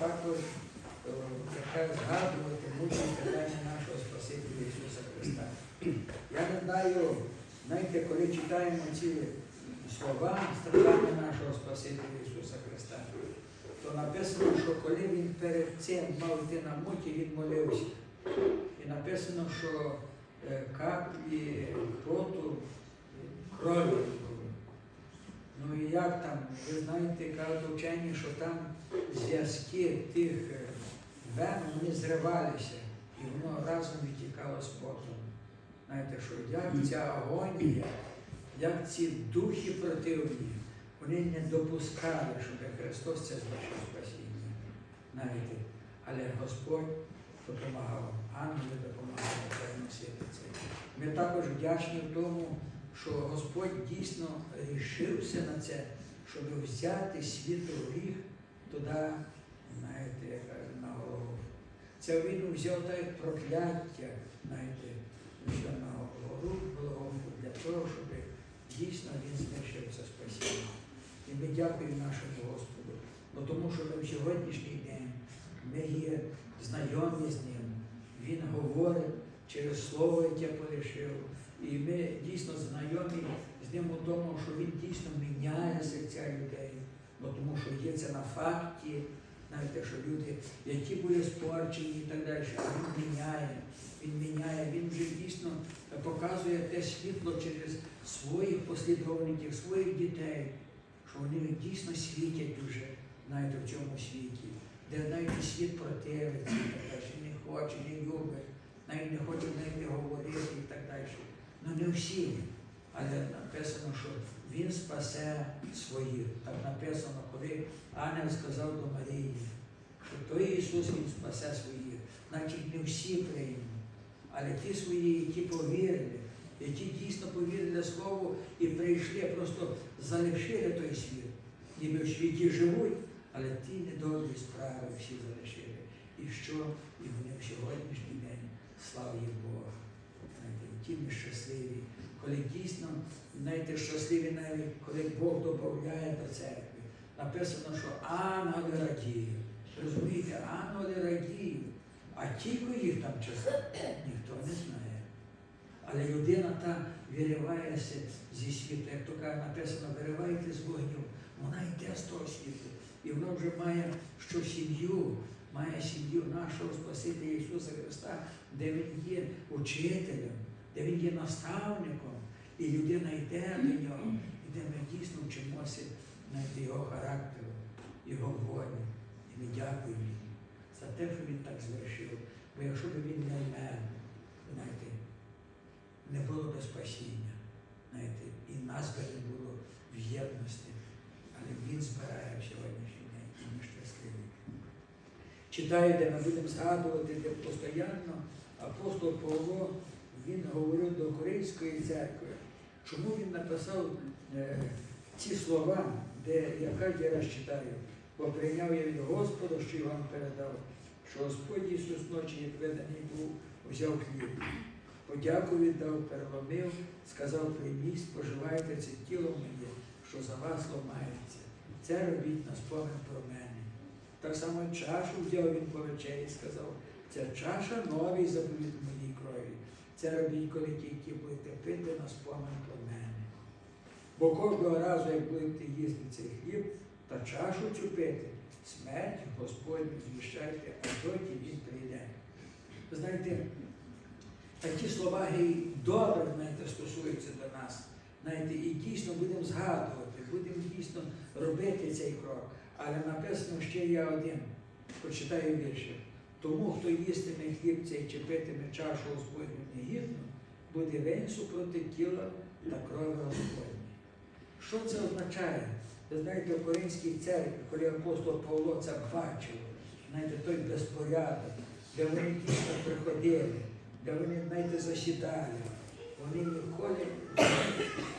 також е, яке згадувати мучені питання нашого Спасителя Ісуса Христа. Я знаю, знаєте, коли читаємо ці слова страждання нашого Спасителя Ісуса Христа, то написано, що коли він перед цим мав йти на муті, він молився. І написано, що е, каплі поту, крові як там, ви знаєте, кажуть вчені, що там зв'язки тих е, вен, вони зривалися, і воно разом відтікало з потом. Знаєте, що як ця агонія, як ці духи противні, вони не допускали, щоб Христос це звершив спасіння. Знаєте, але Господь допомагав, ангели допомагали це. Ми також вдячні в тому, що Господь дійсно рішився на це, щоб взяти світ у гріх туди, знаєте, на голову. Це він взяв так прокляття, знаєте, що на гору Голгофу для того, щоб дійсно він знищив це спасіння. І ми дякуємо нашому Господу, бо тому що ми в сьогоднішній день ми є знайомі з ним. Він говорить через слово, яке полишив. І ми дійсно знайомі з ним у тому, що він дійсно міняє серця людей, бо тому що є це на факті, знаєте, що люди, які були спорчені і так далі, він міняє, він міняє, він вже дійсно показує те світло через своїх послідовників, своїх дітей, що вони дійсно світять уже, знаєте, в цьому світі, де навіть світ противиться, і так далі, не хоче, не любить, навіть не хоче навіть говорити і так далі. Ну не всі, але написано, що він спасе своїх. Так написано, коли ангел сказав до Марії, що той Ісус Він спасе своїх. Значить, не всі приймуть, але ті свої, які повірили, які дійсно повірили Слову і прийшли, просто залишили той світ. Ніби в світі живуть, але ті недобрі справи всі залишили. І що? І вони в сьогоднішній день славі Бога знаєте, ті ми щасливі, коли дійсно, знаєте, щасливі навіть, коли Бог додає до церкви. Написано, що ангели радіють. Розумієте, ангели радіють, а тільки їх там часом ніхто не знає. Але людина та виривається зі світу, як то каже, написано, виривайте з вогню, вона йде з того світу. І вона вже має що сім'ю, має сім'ю нашого Спасителя Ісуса Христа, де Він є учителем, де Він є наставником, і людина йде до нього, і де ми дійсно вчимося знайти його характеру, його волі. І ми дякуємо йому за те, що він так звершив. Бо якщо б він не вмер, знаєте, не було б спасіння, знаєте, і нас би не було в єдності, але він збирає в сьогоднішній день, і ми щасливі. Читаю, де ми будемо згадувати, де постійно апостол Павло він говорив до Корейської церкви. Чому він написав е, ці слова, де яка я раз читаю, бо прийняв я від Господа, що я вам передав, що Господь Ісус ночі, як виданий був, взяв хліб. Подяку віддав, переломив, сказав, прийміть, споживайте це тіло моє, що за вас ламається. Це робіть на спомин про мене. Так само чашу взяв він по вечері і сказав, це чаша новий заповіт в моїй. Це робіть, коли тільки будете пити на спомин про мене. Бо кожного разу, як будете їсти цей хліб та чашу цю пити, смерть Господню звіщайте, а доті він прийде. Знаєте, такі слова гей, добре знаєте, стосуються до нас. Знаєте, і дійсно будемо згадувати, будемо дійсно робити цей крок. Але написано ще є один, почитаю більше. Тому, хто їстиме хліб цей чи питиме чашу Господню негідно, буде винен супроти тіла та крові Господні. Що це означає? Ви знаєте, в Коринській церкві, коли апостол Павло це бачив, знаєте, той безпорядок, де вони дійсно приходили, де вони, знаєте, засідали, вони ніколи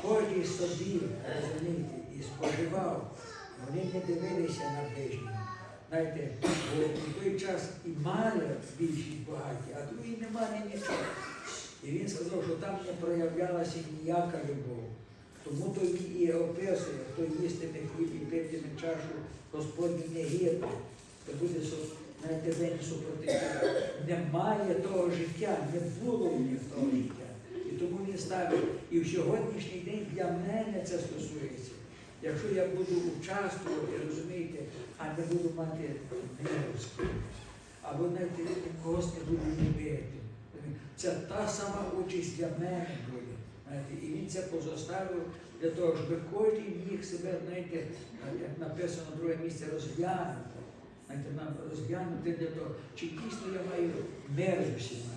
кожен собі, розумієте, і споживав. Вони не дивилися на ближнього. Знаєте, бо в той час і мали більшість багаті, а другі не мали нічого. І він сказав, що там не проявлялася ніяка любов. Тому то і описує, хто їстиме хліб і питиме чашу Господню негідно, то буде знаєте, день супротиву. Немає того життя, не було в них того життя. І тому він ставить. І в сьогоднішній день для мене це стосується. Якщо я буду участвувати, розумієте, а не буду мати кимось, або навіть когось не буду любити. Це та сама участь для мене буде. Знаєте, і він це позоставив для того, щоб кожен міг себе, знаєте, як написано друге місце, розглянути. Знаєте, нам розглянути для того, чи дійсно я маю мир з усіма,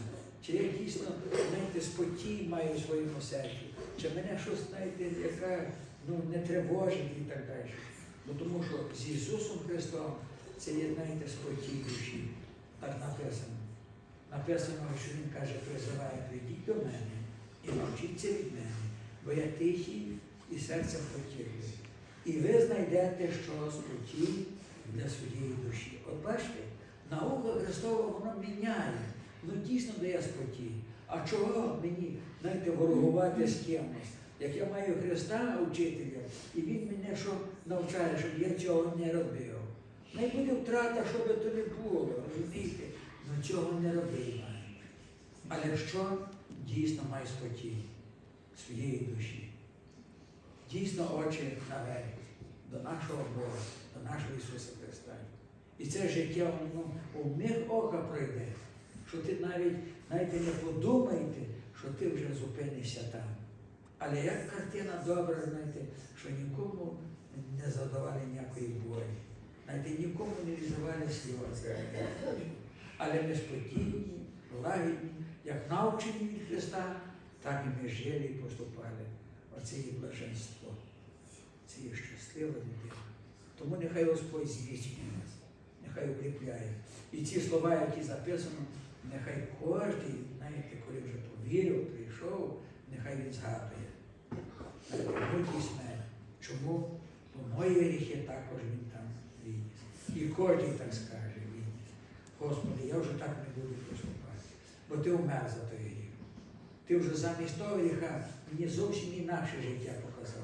чи я дійсно, знаєте, спокій маю в своєму серці, чи мене щось, знаєте, яка ну, не тривожить і так далі. Бо тому що з Ісусом Христом це є, знаєте, спокій душі. Так написано. Написано, що Він каже, призиває, прийдіть до мене і навчіться від мене, бо я тихий і серцем потіхлий. І ви знайдете, що спокій для своєї душі. От бачите, наука Христова воно міняє. Ну дійсно дає спокій. А чого мені, знаєте, ворогувати з кимось? Як я маю Христа учителя, і Він мене що навчає, щоб я цього не робив. Не буде втрата, що би то не було, розумієте? Ну цього не робив. Але що дійсно має спокій своєї душі? Дійсно очі наверх до нашого Бога, до нашого Ісуса Христа. І це життя воно у миг ока пройде, що ти навіть, навіть не подумаєте, що ти вже зупинишся там. Але як картина добра, знаєте, що нікому не задавали ніякої болі. Знаєте, нікому не віддавали сльози. Але ми спокійні, лагідні, як навчені від Христа, так і ми жили і поступали. Оце є блаженство. Це є щаслива людина. Тому нехай Господь зміцнює нас, нехай укріпляє. І ці слова, які записано, нехай кожен, знаєте, коли вже повірив, прийшов, нехай він згадує. Будь мене. Чому? Бо мої гріхи також він там відніс. І кожен так скаже відніс. Господи, я вже так не буду поступати, бо ти умер за той гріх. Ти вже замість того гріха мені зовсім інакше життя показав.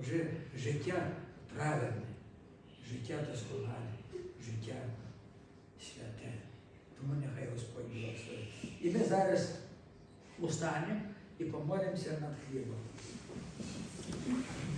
Вже життя праведне, життя досконале, життя святе. Тому нехай Господь благословить. І ми зараз устанемо і помолимося над хлібом. Thank you.